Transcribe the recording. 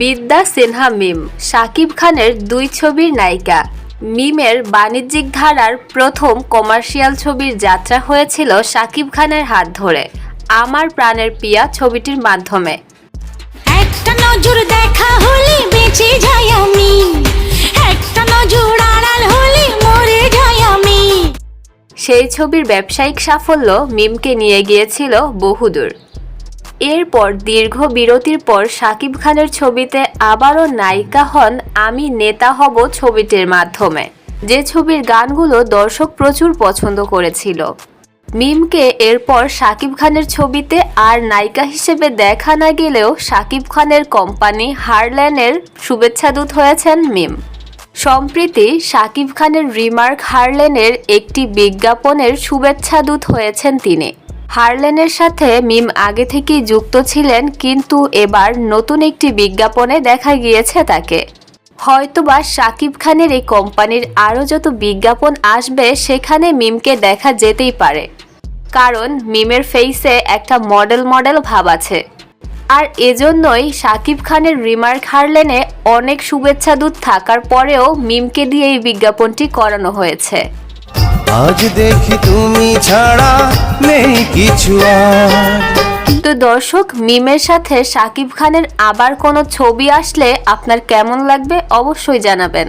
বিদ্যা সিনহা মিম শাকিব খানের দুই ছবির নায়িকা। মিমের বাণিজ্যিক ধারার প্রথম কমার্শিয়াল ছবির যাত্রা হয়েছিল শাকিব খানের হাত ধরে। আমার প্রাণের পিয়া ছবিটির মাধ্যমে। সেই ছবির ব্যবসায়িক সাফল্য মিমকে নিয়ে গিয়েছিল বহুদূর। এরপর দীর্ঘ বিরতির পর শাকিব খানের ছবিতে আবারও নায়িকা হন আমি নেতা হব ছবিটির মাধ্যমে। যে ছবির গানগুলো দর্শক প্রচুর পছন্দ করেছিল। মিমকে এরপর শাকিব খানের ছবিতে আর নায়িকা হিসেবে দেখা না গেলেও শাকিব খানের কোম্পানি হারল্যানের শুভেচ্ছাদূত হয়েছেন মিম। সম্প্রতি, শাকিব খানের রিমার্ক হারলেনের একটি বিজ্ঞাপনের শুভেচ্ছাদূত হয়েছেন তিনি। হারলেনের সাথে মিম আগে থেকেই যুক্ত ছিলেন, কিন্তু এবার নতুন একটি বিজ্ঞাপনে দেখা গিয়েছে তাকে। হয়তোবা শাকিব খানের এই কোম্পানির আরও যত বিজ্ঞাপন আসবে, সেখানে মিমকে দেখা যেতেই পারে। কারণ মিমের ফেইসে একটা মডেল মডেল ভাব আছে। আর এজন্যই শাকিব খানের রিমার্ক হারলেনে অনেক শুভেচ্ছাদূত থাকার পরেও মিমকে দিয়ে এই বিজ্ঞাপনটি করানো হয়েছে। আজ দেখি তুমি ছাড়া নেই কিছু তো দর্শক মিমের সাথে শাকিব খানের আবার কোনো ছবি আসলে আপনার কেমন লাগবে অবশ্যই জানাবেন।